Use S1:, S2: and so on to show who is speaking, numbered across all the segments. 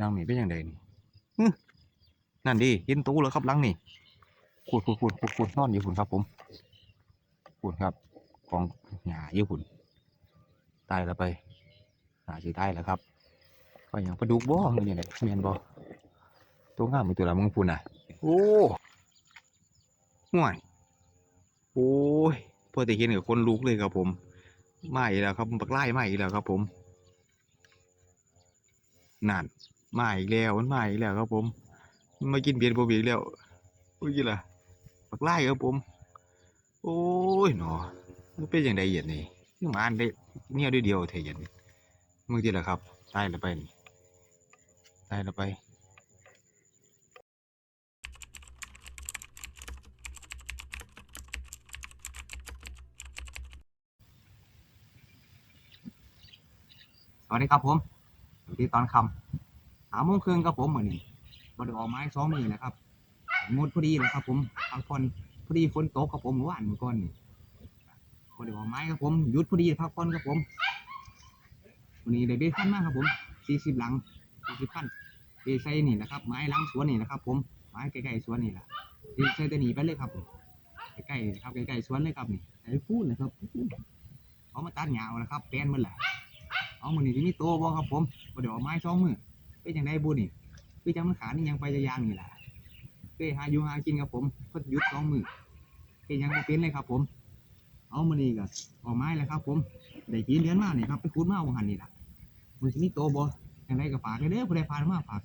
S1: ลังนี่เป็นยังไงนี่นั่นดิเห็นตู้แล้วครับลังนี่ขูดขูดขูดขูดขูดนอนอยู่ฝุ่นครับผมขูดครับกองหญ้าอยู่ฝุ่นตายแล้วไปหาสิตายแล้วครับก็ยังปลาดุกบ่เงินยังไงเมียนบ่ตัวงามเป็นตัวละมึงฝุ่นอะ โอ้ห่วยโอ้ยพอต่เห็นกับคนลุกเลยครับผมมาอีกแล้วครับปักไล่มาอีกแล้วครับผมนั่น มาอีกแล้วมันมาอีกแล้วครับผมมันมากินเบียร์ผมอีกแล้วอุ้ยล่ะปักไล่ครับผม โอ้ยหนอมันเป็นอย่างใดเหยียดนี่คือหมาอันได้เนี่ยด้วยเดียวเทียนมึงที่ละครับตายแล้วไปนี่ตายแล้วไปสวัสดีครับผมสวัสดีตอนคำ หาโมงครึ่งครับผมเหมือนนี้บไดออกไม้สองมือนะครับงดพอดีเลยครับ ผมพักผ่อนพอดีฝนตกครับผมเมื่อวานเมื่อก่อนนี่บไดออกไม้ครับผมหยุดพอดีพักผ่อนครับผมวันนี้ได้เบี้ยขั้นมากครับผมสี่สิบหลังสี่สิบขั้นเบี้ยใส่นี่นะครับ ไม้หลังสวนนี่นะครับ ผมไม้ใกล้ๆสวนนี่แหละเบี้ยใส่ตัวนี้ไปเลยครับใกล้ๆครับใกล้ๆสวนเลยครับนี่ไอ้พูดนะครับเขามาตัดหญ้าเอานะครับแปลนมันแหละเอามือนี่ที่มีโตบ่ครับผมบ่เดี๋ยวเอาไม้สองมือ เป็นจังไดบุญนี่คือจังมันขานี่ยังไปจะยางนี่แหละเคยหาอยู่หากินครับผมก็หยุดสองมือเป็นยังบ่เป็นเลยครับผม เอามือนี่ก็เอาไม้แล้วครับ ผมได้กินเดือนมากนี่ครับไปขุดมาเอาหันนี่แหละมือที่มีโตบ่จังไดก็ฝากเลยเด้อผู้ใดผ่านมาฝาก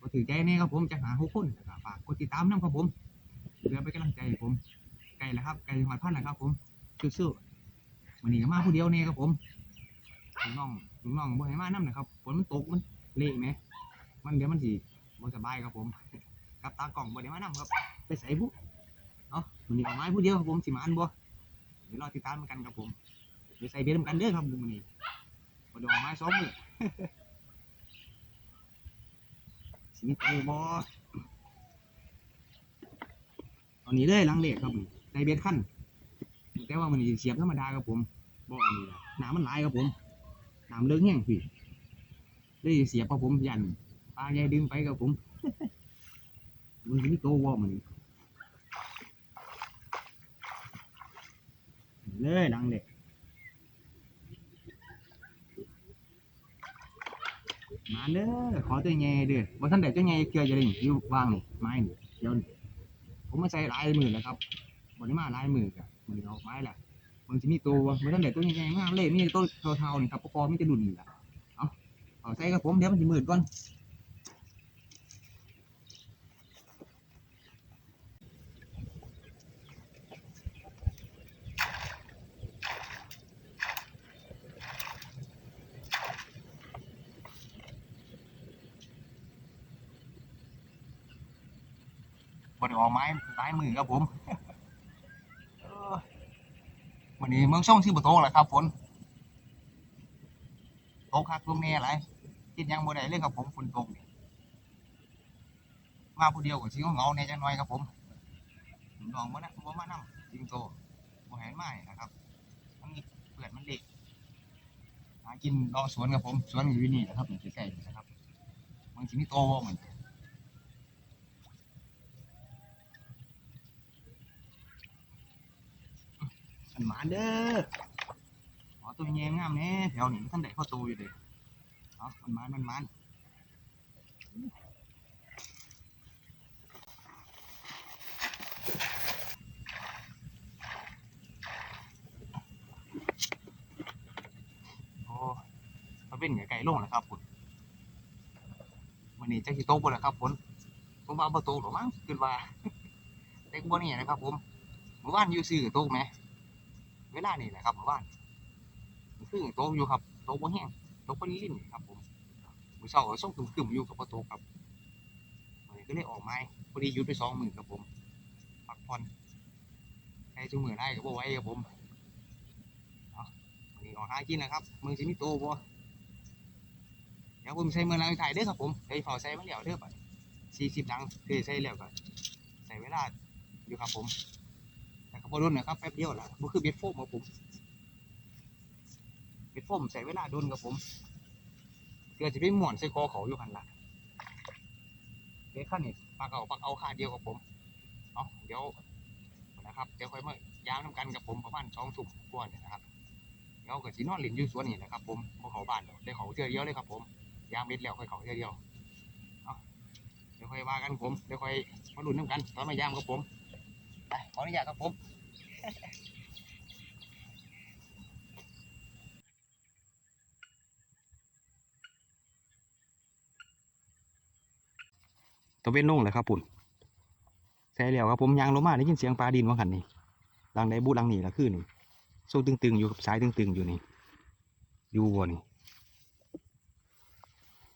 S1: ก็ถือใจแน่ครับผมจะหาหกคนแล้วก็ฝากกดติดตามนํครับผมเพื่อเป็นกำลังใจผม ไกลแล้วครับไกลหอดพันแล้วครับ ผมสู้ๆวันนี้ก็มาผู้เดียวแน่ครับผมน้องน้องบ่ให้มานํนะครับฝนมันตกมัน เละไหมมันเดี๋ยวมันสิบ่สบายครับผมกับตากล้องบ่ได้มานํครับ ไปใส่บุเนาะมื้อนี้เอาไม้ผู้เดียวครับผมสิมาอันบ่เดี๋ยวรอติดตามกันครับผมไปใส่เบ็ดนำกันเด้อครับมื้อนี้บ่ได้เอาไม้สอมื้อสิมีโตบ่เอานี้เลยลังเลขครับใส่เบ็ดขั้นแต่ว่ามื้อนี้เสียบธรรมดาครับผมบ่อันนี้ล่ะน้ำมันหลายครับผมน้ำเลิกแห้งพี่ ได้เสียบกับผมยันปลาใหญ่ดึงไปกับผมมันจะมีโตวอมันเลยดังเด็กมาเด้อขอตัวใหญ่เด้อว่าท่านใดตัวใหญ่เกลือจะได้อยู่ว่างนี่ไม้นี่เดี๋ยวผมมาใส่หลายมือแล้วครับบริมาหลายมือกับมือออกไม้แหละมันจะมีตัวมันตั้งแต่ตัวใหญ่มากเลยมีตัวเทาๆนี่ครับพอไม่จะดุนนี่แหละ เอาใส่กับผมเดี๋ยวมันจะมืดก่อนบไดออกไม้ลายมือครับผมวันนี้เมืองช่องที่บ่โตแหละครับฝนตกคักลมแน่หลายกินหยังบ่ได้เลยครับผมฝนตกนี่มาผู้เดียวก็สิเหงาๆแหน่จังหน่อยครับผมน้องบ่นะบ่มานำจริงโตบ่ให้มาให้นะครับมันมีเปื้อนมันเด็กหากินรอสวนครับผมสวนอยู่นี่นะครับอยู่ใกล้ๆนี่นะครับมันสิมีโตบ่มันมันหมาเด้ออ๋อตัวแยงงามแน่แถวนี้ท่านใดเข้าโตอยู่เด้อ เอามันมันมันมันโอ้มาเป็นไก่ลงแล้วครับคุณวันนี้จะกี่โตบ่ล่ะครับคุณผมว่าบ่โตหรอมั้งคิดว่าเด็กบ่นี่นะครับ ผมเมื่อวานอยู่ซื้อโตไหมเวลานี่แหละครับเมื่อวานมันคือโตกอยู่ครับโตกบ่แห้ง ตกบ่ลิ้นครับผมมือเช้าก็ส่งคึมๆอยู่กับบ่โตกครับวันก็เลยออกไม้พอดียุดไปสองหมื้อครับผมพักผ่อนใครซุมื้อได้ก็บ่ไหวครับผมวันนี้ออกหากินนะครับมึงสิมีโตบ่เดี๋ยวผมใส่มือล้างถ่ายเด้อครับผมไปเฝ้าใส่มาแล้วเด้อบัด40หลังเคยใส่แล้วก็ใส่เวลาอยู่ครับผมแต่ก็บโดนนะครับแป๊บเดียวละมันคือเบ็ดโฟมครับผม เบ็ดโฟมใส่เวลาโดนครับผมเกือจะไปหมอนใส่คอเขาอยู่หันละด็กขั้นนี่ปักเอาปักเอาค่าเดียวกับผมเนาะเดี๋ยวนะครับเดี๋ยวค่อยมายามน้ำกันกับผมประมาณสองทุ่มกว่าเนี่ยนะครับเดี๋ยวก็สินอนเล่นอยู่สวนนี่นะครับ ผมพอเขาบ้านเดี๋ยวได้เขาเทื่อเดียวเลยครับ ผมยามเบ็ดแล้วค่อยเขาเทื่อเดียวเอาเดี๋ยวค่อยว่ากันผมเดี๋ยวค่อยมาลุ้นน้ำกันตอนมายามกับผมไปขออนุญาตครับผม ตะเวนลงเลยครับปุ่นใส่แล้วครับผมยางลงมาได้ยินเสียงปลาดินว่าขันนี่ลังใดบูหลังนี่ละคือนี่โซ่ตึงๆอยู่กับสายตึงๆอยู่นี่อยู่บ่นี่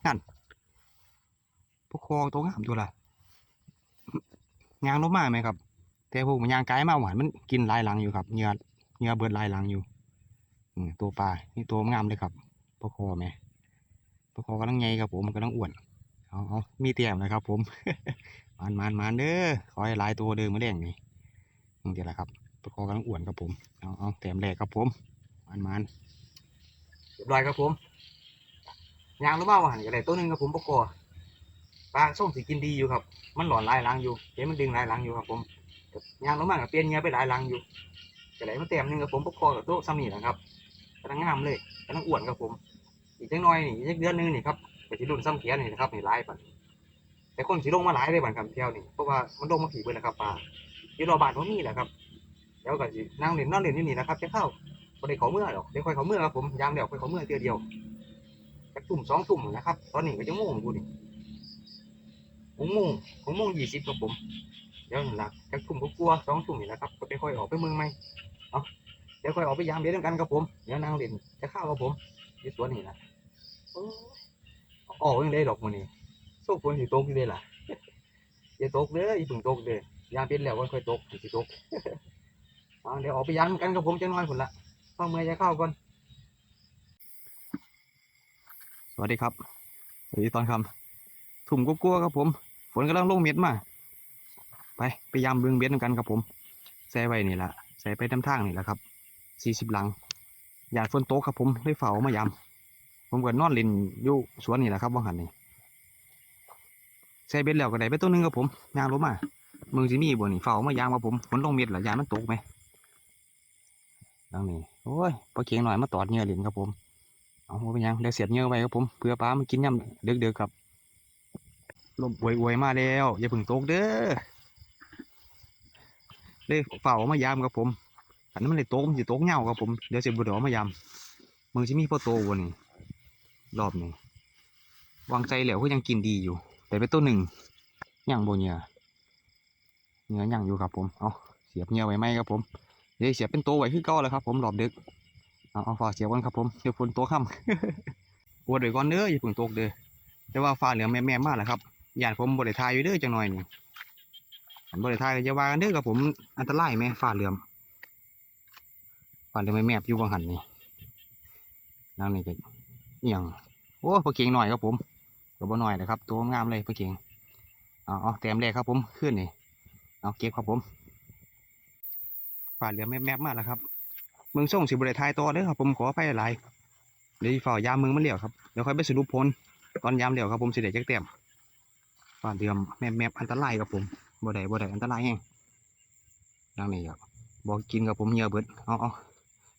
S1: นั่นพวกคอตัวงามตัวละยางลงมาไหมครับ แต่พวกมันยางไกลมาหวานมันกินลายหลังอยู่ครับเหงื่อเหงื่อเบิดลายหลังอยู่อืตัวปลานี่ตัวงามเลยครับพวกคอไหมพวกคอกำลังไงครับผมมันกำลังอ้วน เอาเอามีเตรียมนะครับ ผมมานมานมานเด้อขอให้ลายตัวเดิมมาแดงนี่นี่เดี๋ยวละครับตัวคอกำลังอ้วนครับผมเอาเอาเตรียมแรกครับผมมานมานเรียบร้อยครับผมยางรู้บ้าว่าหันอะไรตัวหนึ่งครับผมปะกอปลาส้มสีกินดีอยู่ครับ มันหลอนลายลังอยู่เห็นมันดึงลายลังอยู่ครับผมยางรู้มากกับเปลี่ยนเงี้ยไปลายลังอยู่จะไหลมาเตรียมหนึ่งครับผมปะกอกับโต๊ะซ้ำนี่นะครับกำลังงามเลยกำลังอ้วนครับผม อีกจังน้อยนี่อีกเดือนนึงนี่ครับ ไปที่รุ่นซ้ำเขียนนี่นะครับนี่หลายปันแต่คนสีลงมาหลายเลยบันคำเที่ยวนี่เพราะว่ามันลงมาผีเบิดแล้วครับปลาอยู่รอบานว่ามีแหละครับแล้วก็สินั่งเล่นนอนเล่นอยู่นี่นะครับจะเข้าบ่ได้เขาเมื่อหรอกเดี๋ยวค่อยเขาเมื่อครับผมยามเดี๋ยวค่อยเขาเมื่อเตียวเดียวจักตุ่มสองตุ่มนะครับ ตอนนี้ก็จะโม่งอยู่นี่หกโมงหกโมงยี่สิบครับผมเดี๋ยวหลักจักตุ่มก็กลัวสองตุ่มนี่นะครับก็ไปค่อยออกไปเมืองไหมเอาเดี๋ยวค่อยออกไปยามเดี๋ยวกันครับผมเดี๋ยวนั่งเล่นจะเข้าครับผมอยู่สวนนี่นะ ออกยังได้ดอกมันนี่โซ่ฝนสิตกอยู่เลยล่ะอย่าตกเด้ออย่าเพิ่งตกเด้อยามเป็นแล้วก็ค่อยตกสิตกเดี๋ยวออกไปยามกันกับผมจะน้อยผลละเข้าเมื่อยจะเข้าก่อนสวัสดีครับสวัสดีตอนคำถุ่มกลัวๆครับผม ฝนกำลังลงเม็ดมา ไปไปยามเบืองเบ็ดกันครับผมใส่ไว้นี่แหละใส่ไปทำทางนี่แหละครับสี่สิบหลังอยากฝนโตครับผมเลยเฝ้ามายาม ผมก็นอนเล่นอยู่สวนนี่แหละครับว่างหันนี่ใส่เบ็ดแล้วก็ได้ไปตัวหนึงครับผมยางลงมามึงสิมีบ่นี่เฝ้ามายางมครับผมฝนลงเม็ดหละยางมันตกไหมดังนี้โอ้ยปลาเข็งหน่อยมาตอดเงื่อเล่นครับผมเอาบ่เป็นหยังเดี๋ยวเสียบเงื่อไว้ครับผมเพื่อปลามันกินย่ำเดือกๆครับลมอวยๆมาแล้ว อย่าพึ่งตกเด้อเลยเฝ้ามายามครับผมอันนั้นมันเลยตกมันสิตกเงาครับผมเดี๋ยวเสียบบุดอมายามมึงสิมีพ่อโตบ่นี่ รอบนี้วางใจแล้วก็ยังกินดีอยู่ แต่เป็นตัวหนึ่งย่างโบเนียเนื้อย่างอยู่ครับผมเอาเสียบเงียไว้ไหมครับผมเดี๋ยวเสียบเป็นตัวไว้คือเก่าแล้วครับ ผมรอบดึกเอาเอาฝาเสียบกันครับผมเดี๋ยวฝนตัวค่ำปวดไว้ก่อนเด้ออย่าเพิ่งตกเด้อแต่ว่าฟ้าเหลืองแม่ๆมากแหละครับย่านผมบริทายอยู่เด้อจังหน่อยนี่อันบริทายจะว่ากันเด้อครับผมอันตรายไหมฟ้าเหลืองฟ้าเหลืองแม่ๆอยู่บางหันนี่นั่งนี่ก็อย่าง โอ้ปลาเก่งหน่อยครับผมก็บ่หน่อยนะครับ ตัวงามเลยปลาเก่งเอาเอาแต้มแรกครับผมขึ้นนี่เอาเก็บครับผมฝาดเหลือแมบแมบๆมากแล้วครับเมืองส่งสิบริทายต่อเด้อครับผมขอไปหลายเดี๋ยวฝ่ายามมืองมันเหลี่ยวครับเดี๋ยวค่อยไปสรุปผลตอนยามเหลี่ยวครับผมสิเดจักแต้มฝาดเหลือมแมบแมบๆอันตรายครับผมบ่ได้บ่ได้อันตรายแห้งดังนี้ครับบอกกินครับผมเหยื่อเบิดเอาเอา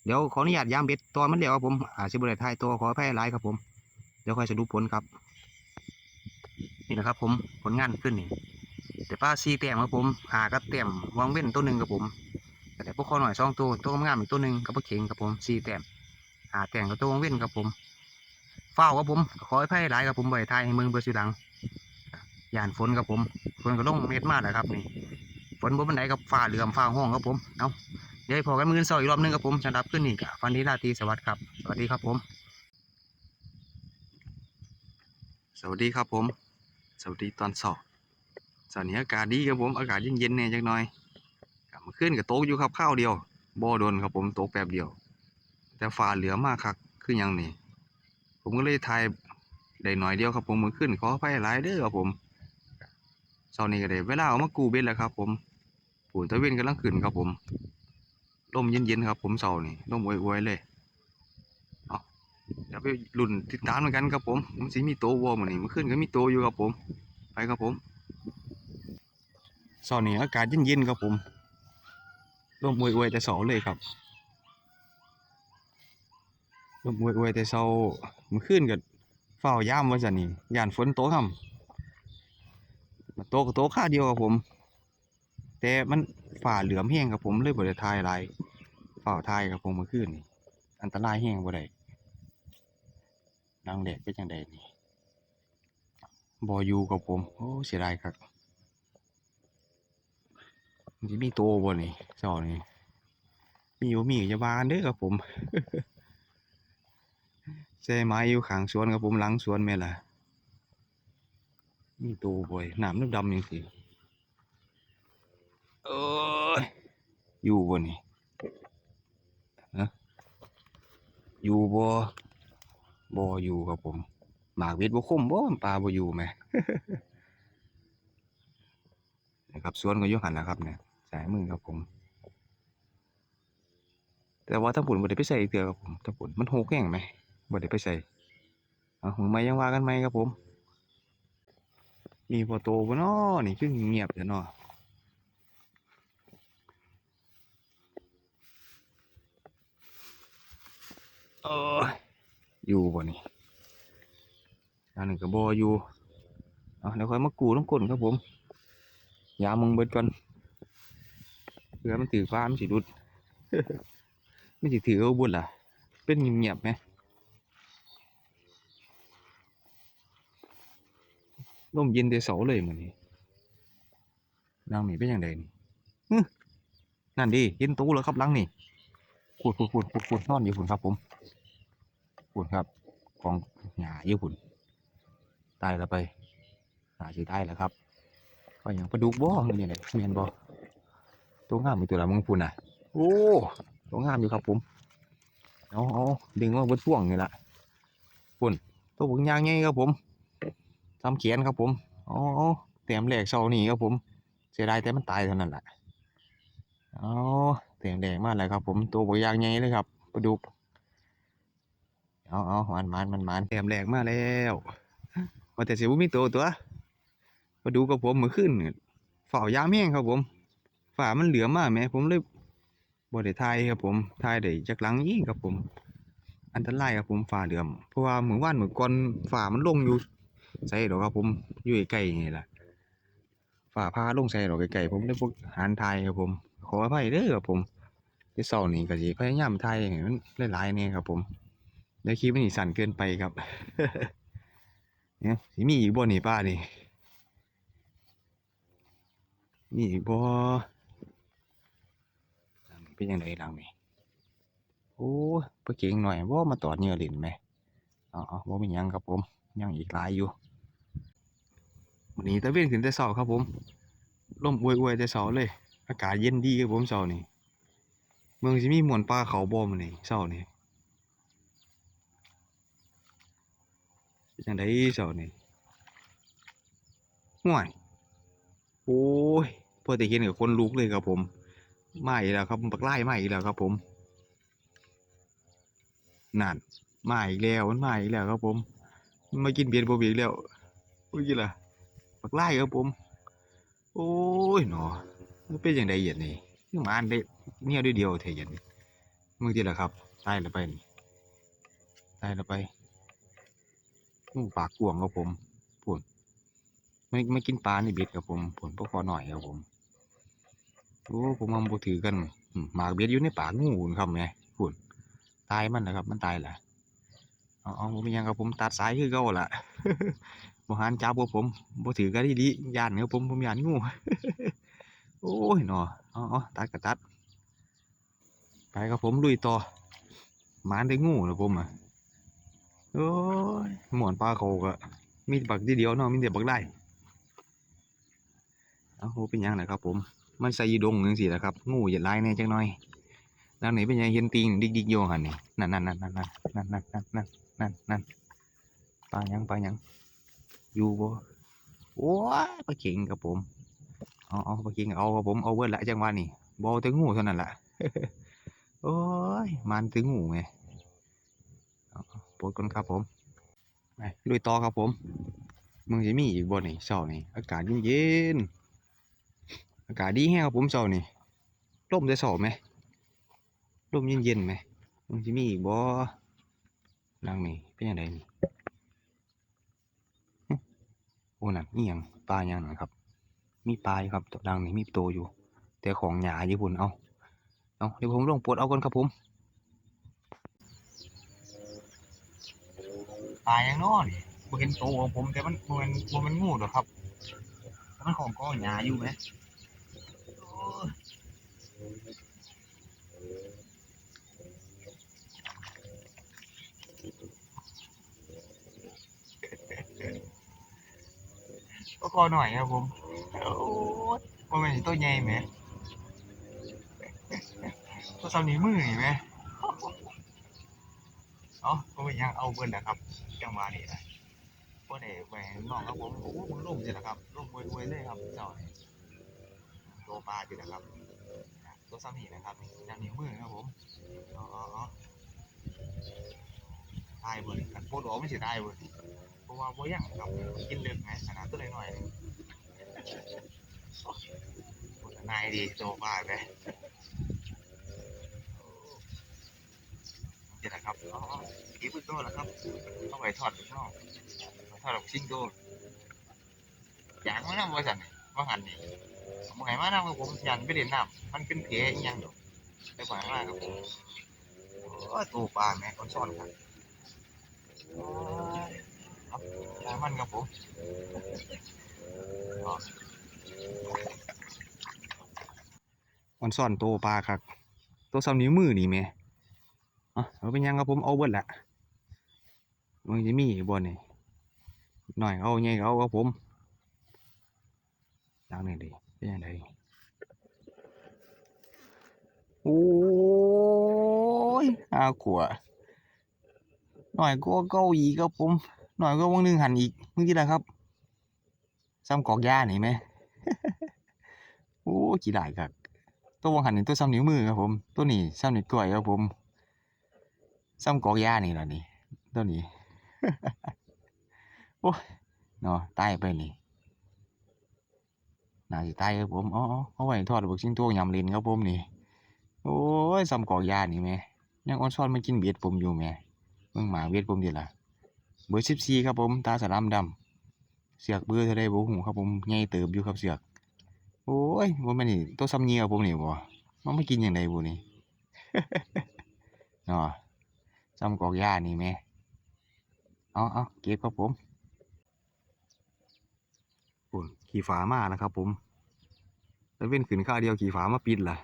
S1: เดี๋ยวขออนุญาตยามเบ็ดตอนมันเดียวครับผมอาจจะบริไทายตัวขอให้หลายครับผม เดี๋ยวค่อยจะดูผลครับ นี่นะครับ ผมผลงานขึ้นนี่แต่ป้าซีแต้มครับผมหากับแต้มวางเว้นตัวหนึ่งครับผม แต่พวกคอหน่อยสองตัวตัวงามอีกตัวหนึ่งกับพวกเข่งครับผมซีแต้มหาแต้มกับตัววางเว้นครับผมเฝ้าครับผมขอให้หลายครับผมใบไทยให้เมืองเบอร์สุดังยานฝนครับผมฝนก็ลงเม็ดมากแล้วครับนี่ฝนบนบันไดกับฟ้าเหลือมฟ้าห้องครับผมเอาเดี๋ยวพอกันมือเสาร์อีกรอบหนึงครับผมจะรับขึ้นนี่กับฟันดีราตรีสวัสดิ์ครับสวัสดีครับผม สวัสดีครับผม สวัสดีตอนสอบสอนนี้อากาศดีครับผมอากาศเย็นๆเนี่ยจักหน่อยกลับมาขึ้นกับโต๊ะอยู่ครับข้าวเดียวบ่โดนครับผมโต๊ะแป๊บเดียว แต่ฟ้าเหลือมากครับคือหยังนี่ผมก็เลยทายได้หน่อยเดียวครับผมมือขึ้นขอไปหลายเด้อครับผมเสาร์นี้ก็ได้เวลาเอามากูเบ็ดแล้วครับ ผมปูนตะเวนกำลังขึ้นครับผมลมเย็นๆครับผมเสาร์นี่ลมอวยๆเลย เดี๋ยวไปลุ่นติดตามเหมือนกันครับผมมันสิมีโตวัวมันนี่มันขึ้นก็มีโตอยู่ครับผม ไปครับผมสาร์นี้อากาศเย็นๆครับผมลมอวยๆแต่เสาเลยครับลมอวยๆแต่เสามื่อคืนก็เฝ้ายามว่าจันนี่ย่านฝนโตกครับมาโตกก็โตค่าเดียวครับผม แต่มันฝ่าเหลือมแห้งครับผมเลยบ่ไทายหลายฝ่าวทายครับผมมื่อคืนนี่อันตรายแห้งบ่ได้ นางแดดเป็นจังไดนี่บ่อยู่กับผม โอ้เสียดายครับมันจะมีตัวบนนี่เจ้านี่มีอยู่มีก็จะบานเด้อครับผมแซ่ไม้อยู่ข้างสวนครับผมหลังสวนแม่นล่ะ มีตัวบ่อยน้ำดำๆจังซี่เอ้ยอยู่บ่นี่ฮะอยู่บ่ บ่อยู่ครับผม หมากเวทบ่คมบ่ปลาบ่อยู่แหมนะครับสวนก็ยู่หันแหละครับเนี่ยสายมือครับผม แต่ว่าถ้าผุนบ่ได้ไปใส่อีกเถื่อครับผมถ้าผุนมันโหกแห้งไหมบ่ได้ไปใส่เอาหงไม่ยังว่ากันไหมครับผม มีพอโตบ่น้อนี่คือเงียบเดี๋ยวน้อเออ อยู่บ่นี่อันหนึ่งก็บ่อยู่เอาเดี๋ยวค่อยมากูต้องกลนครับผมยามึงเบิดก่อนเผื่อมันถือฟ้ามันสิรุดไม่สิถือเอาบุญล่ะ เป็นเงียบๆไหมลมเย็นแต่เสาเลยมือนี้รังนี่เป็นยังไงนี่นั่นดิเห็นตู้แล้วครับรังนี่ขุดขุดขุดขุดขุดนอนอยู่ฝุ่นครับผม ฝุ่นครับกองหญ้าอยู่ฝุ่นตายแล้วไปหาสิตายแล้วครับก็อย่างปลาดุกบ่เงี้ยเนี่ยเมียนบ่ตัวงามมีตัวละมึงพุ่นอะ โอ้ตัวงามอยู่ครับผมเอาเอาดึงว่าเบิดพ่วงนี่ละพุ่นตัวบุกยางไงครับผมทำเขียนครับผมอาเอเตรียมแหลกเสานี่ครับผม เสียดายแต่มันตายเท่านั้นแหละเอาเตรียมแหลกมากเลยครับผมตัวบุกยางไงเลยครับปลาดุก เอาเอามันมันมันมันเตรียมแหลกมาแล้วว่าแต่เสียบุมีตัวตัวมาดูกับผมเมื่อคืนฝ่ายามแห้งครับผม ฝ่ามันเหลือมากแหม่ผมเลยบ่ได้ทายครับผมทายได้จากหลังอีกครับผม อันตรายครับผมฝ่าเหลือม เพราะว่าเมื่อวานเมื่อก่อนฝ่ามันลงอยู่ใส่ดอกครับผมอยู่ใกล้ๆนี่แหละฝ่าพาลงใส่ดอกไกลๆผมได้พวกหานทายครับผม ขออภัยเด้อครับผมที่เศร้านี่ก็สิพยายามทายให้มันหลายๆเนี่ยครับผม เดี๋ยวคลิปมันนี่สั่นเกินไปครับเนี่ยสิมีอีกบ่นี่ป้านี่นี่บ่เป็นยังไงหลังนี่โอ้ไปเก่งหน่อยบ่มาตอดเหงื่อหลินไหมอ๋อาบ่มียังครับผม ยังอีกหลายอยู่วันนี้ตะเวนขึ้นแต่เช้าครับผมลมอวยๆแต่เช้าเลย อากาศเย็นดีครับผมเช้านี่เมืองสิมีหมวนปลาเขาบ่มนี้เช้านี่เป็น จังไดเช้านี่ห่วยโอ้ยพอต่เห็นกับคนลุกเลยครับผมมาอีกแล้วครับปักไล่มาอีกแล้วครับผมนั่นมาอีกแล้วมันมาอีกแล้วครับผมมันมากินเบียร์ผมอีกแล้วโอ้ยล่ะปักไล่ครับผม โอ้ยหนอมันเป็นอย่างใดเหยียดนี่มาอันได้เนี่ยด้วยเดียวเทียนี่มึงที่ละครับตายแล้วไปนี่ตายแล้วไป อู้ปากกวงครับผมพูนไม่ไม่กินปลาในเบ็ดครับผมผลพวกคอหน่อยครับผมโอ้ผมมาบ่ถือกันมหมากเบ็ดอยู่ในปากงูครับแม่พุ่นตายมันนะครับ มันตายแหละเอาเอาผมยังครับผมตัดสายคือเก่าละบหันจับบ่ผมบ่ถือกันดีๆย่านครับผมผมย่านงูโอ้ยเนาะเอาเอาตัดก็ตัด ไปครับผมลุยต่อหมานได้งูนะผมอะ โอ้ยหมอนปลาเขาก็มีบักทีเดียวเนาะมีแต่บักได้เอาโหเป็นหยังนะครับ ผม มันใส่ยีดงจังซี่แหละครับ งูอย่าลายแน่จังหน่อยแล้วไหนเป็นยังเห็นติงดิกดิกโยหันนี่นั่นนั่นนั่นนั่นนั่นนั่นนั่นนั่นนั่นนั่นปลายังปลายังอยู่บ่โอ้ยปลาเข็งครับผมเอาเอาปลาเข็งเอาครับผมเอาเบิดละจังหวะนี่บ่เอาแต่งูเท่านั้นแหละโอ้ยมันถึงงูไง ดก่อนครับผมไปลุยต่อครับผมมึงจะมีอีกบ่นี่เช้านี่อากาศเย็นๆอากาศดีแฮงครับผมเช้านี่ลมจะเช้าไหมลมเย็นๆไหมมันสิมีอีกบ่หลังนี่เป็นจังไดนี่หึโอ้นั่นอีหยังปลาหยังนั่นครับ มีปลาอยู่ครับดังนี่มีโตวอยู่ แต่ของหยาญี่ปุ่นเอาเอาเดี๋ยวผมลงปลดเอาก่อนครับผม ปลายยังน้อนบ่เห็นโตของผมแต่มันบ่แมันบ่มันงูหรอกครับแต่มันของก้อหยาอยู่ไหมโอ้ยก็คอหน่อยครับผมโอ้ยบ่แม่นตัวใหญ่แหมตัวสำนี้มือนี่แหมเอ้าบ่เป็ยังเอาเบิ่นนะครับ จังหวะนี้นะบ่ได้แหวงน้องครับผมโอ้มันลุ่มสิล่ะครับลุ่มรวยๆเลยครับเจ้าเนี่ยตัวปลาสิล่ะครับตัวสำนี้นะครับจังนี้วมือครับผมอ๋ออ๋อตายเบิ่นกันโพดออกมันสิตายเบิ่นเพราะว่าบ่ยังครับกินเลิกไหมขนาดตัวน้อยๆนี่โอ้ยนายดีโตมากเลยเดี๋ยว นะครับอ๋อกี่พุทโตแล้วครับต้องไปทอดข้างนอกไปทอดดอกซิงโตอยากมานั่งบริษัทว่าหันนี่ผมไงมานั่งกับผมยันไปเด่นน้ำมันเป็นเพอีกอย่างดียวไปปล่อยมากครับผมโอ้ยตัวปลาแม่คนซ่อนครับครับปลามันครับผมมันซ่อนโตปลาครับ ตัวซ้ำนิ้วมือนี่แม่ อะเอาเป็นยังครับผมเอาเบิดละมันจะมีอีกบ่นี่หน่อยเอาไงเอาครับผมล้างหน่ดิเป็นยังไงโอ้ยอาขวหน่อยก็เก้าอีกครับผม หน่อยก็วงหนึ่งหันอีกเมื่อกี้แหละครับซ้ำกอกหญ้านี่ไหมโอ้กี่ได้ครับตัววงหันนี่ตัวซ้ำนิ้วมือครับผม ตัวนี้ซ้ำนิ้วก้อยครับผม ซ้ำกอกยานี่แหละนี่ตัวนี้ โอ้ยเนาะตายไปนี่น่าสิตายครับผมอ๋อเอาไว้ทอดบักชิ้นตัวยำเลนครับผมนี่ โอ้ยซ้ำกอกยานี่แม่ยังออนซ่อนมากินเบียดผมอยู่แม่เบิ่งหมาเบียดผมดีล่ะเบอร์สิบสี่ครับผม ตาสลามดำเสือกเบอร์เท่าไรบ่หูครับผมใหญ่เติบอยู่ครับเสือก โอ้ยบ่แม่นนี่ตัวซ้ำเนียผมนี่บ่มันไม่กินอย่างใดบ่นี่ เนาะ ซ้ำกอกหญ้านี่แม่เอาเอาเก็บครับผมปุ่นขี่ฝามาแล้วครับผมแล้วเว้นขึ้นข้าวเดียวขี่ฝามาปิดล่ะ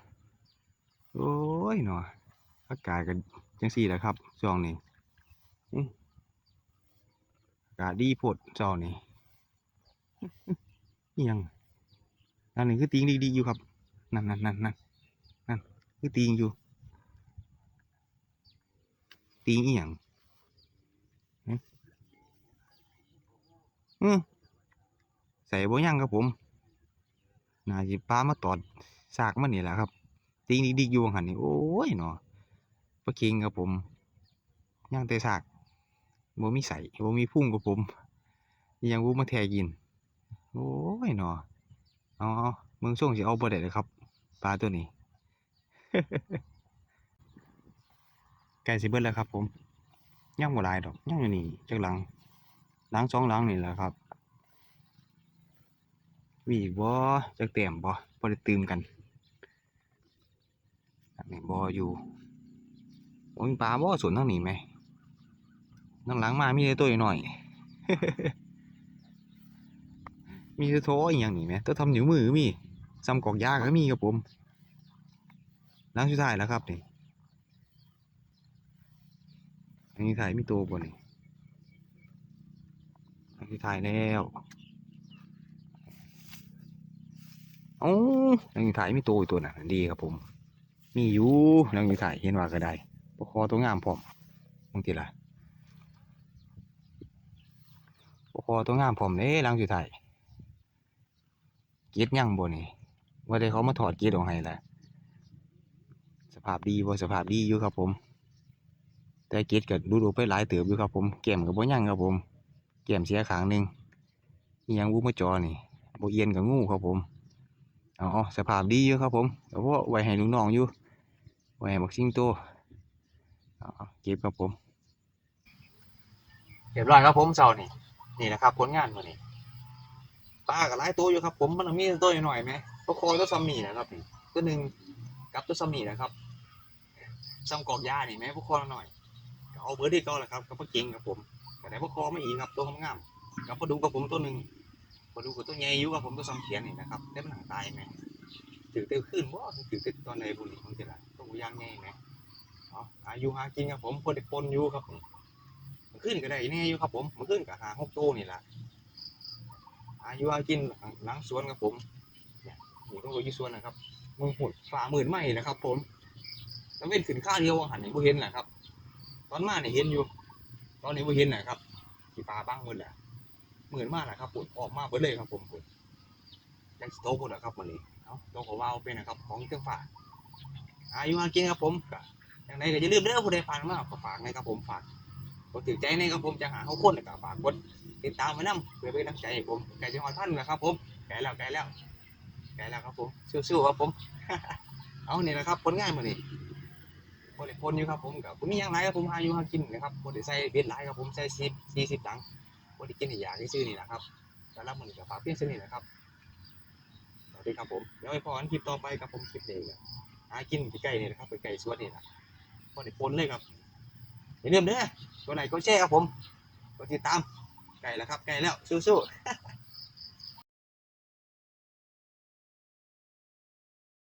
S1: โอ้ยเนาะอากาศกันจังซี่แหละครับช่วงนี้อากาศดีโพดจ้านี่ยังอันนี้คือตีงดีๆอยู่ครับ นั่นนั่นนั่นนั่นนั่นคือตีงอยู่ ตีงอีหยังอืมใส่บ่ยังครับผมน่าจิปลามาตอดสากมันนี่แหละครับ ตีงดีๆอยู่หันนี่โอ้ยเนาะปลาค็งครับผมย่างแต่สากบ่มีใส่บ่มีพุ่งครับผมยังบ่มาแทกิน โอ้ยเนาะอ๋อเมืองช่วงสิเอาบ่ได้เลยครับปลาตัวนี้ ใกล้สิเบิดแล้วครับ ผมย่างบ่หลายดอกย่างอยู่นี่จักหลังหลังสองหลังนี่แหละครับมีอีกบ่จักเต็มบ่บ่ได้ตื่มกันอันนี้บ่อยู่โอ้ยปลาบ่สวนทางนี้ไหมทางหลังมามีแต่ตัวหน้อยมีต่โทรอหย่างนี้ไหมตัวทำนิ้วมือมีซ้ำกอกยาก็มีครับผมหลังสุดท้ายแล้วครับนี่ อันนี้ถ่ายมีตัวบ่นี่อันนี้ถ่ายแล้วโอ้หลังนี้ถ่ายมีตัวอีกตัวน่ะ ดีครับผม มีอยู่หลังนี้ถ่ายเห็นว่าก็ได้ปคอตัวงามพร้อมบางทีละปคอตัวงามพร้อมเด้หลังสุดท้ายเกียดยังบ่นี่ว่าได้เขามาถอดเกียดออกให้แหละสภาพดีบ่สภาพดีอยู่ครับผม แต่เกียดก็ดูดูไปหลายเติบอยู่ครับผมแก้มก็บ่ยังครับผมแก้มเสียขางหนึ่งยังวูมาจอนี่บ่เอียนกับงูครับผมอ๋อสภาพดีอยู่ครับผมแต่ว่าไว้ให้ลูกน้องอยู่ไว้ให้บักซิ่งโตเก็บครับผมเรียบร้อยครับผมเสานี่นี่นะครับผลงานมานี่ปลากับหลายตัวอยู่ครับผมมันมีตัวหน่อยไหมตัวคอยตัวซัมมี่นะครับตัวหนึ่งกับตัวซัมมี่นะครับซัมกอกยาหนี่ไหมพวกคอหน่อย เอาเบอร์ที่เก่าแหละครับกับพวกเก่งครับผมแต่ไหนพวกคอไม่อีกครับตัวงามๆกับพอดูกับผมตัวหนึ่งพอดูกับตัวใหญ่ยู่กับผมตัวซัมเขียนนี่นะครับได้มันหางตายไหมถือเตียขึ้นว่าถือเตียตอนในบุรีมันจะไรตัวอยางไงไหมเอาอายุหากินครับผมพอได้ปนอยู่ครับผมมันขึ้นก็ได้แน่อยู่ครับผมมันขึ้นกับหาหกโตนี่แหละอายุหากินหลังสวนครับผมเนี่ยนี่ก็อยู่สวนนะครับมึงหุ่นฝ่าหมื่นไม่นะครับ ผมแล้วเว้นขึ้นข้าเดียวหันนี่บ่เห็นแหละครับ ตอนมาเนี่ยเห็นอยู่ ตอนนี้บ่เห็นแหละครับขี่ปลาบ้างหมดแหละเหมื่นมากนะครับปุ่นออกมาเบิดเลยครับผมปุ่นยังสโตกหมดแหละครับวันนี้เอาตัวของว่าวเป็นนะครับ ของเครื่องฝากอายุหากินครับผมอย่างไรก็อย่าลืมเด้อผู้ใดผ่านมาก็ฝากนะครับผมฝากกดถือใจในครับผมจะหาเขาคนนะครับฝากกดติดตามไว้นํเพื่อเป็นกำลังใจให้ผมไก่จังหวัดท่านนะครับ ผมไก่แล้วไก่แล้วไก่แล้วครับผมสู้ๆครับผม เอาเนี่ยนะครับผลง่านมานี่ อได้ผลอยู่ครับผมกับผมมีอย่างไรครับผมหาอยู่หากินนะครับพอได้ใส่เบ็ดหลายครับผมใส่สิบสี่สิบตังค์พอได้กินอีกอย่างที่ซื้อนี่นะครับสำหรับมันกับฝากเพียงซื้อนี่นะครับสวัสดีครับผมเดี๋ยวไปพอกันคลิปต่อไปครับผมคลิปนี้ก็หากินใกล้ๆนี่นะครับไปไก่สวนนี่นะพอได้ผลเลยครับอย่าลืมเด้อตัวไหนก็แชร์ครับผมกดติดตามไก่แล้วครับไก่แล้วสู้ๆ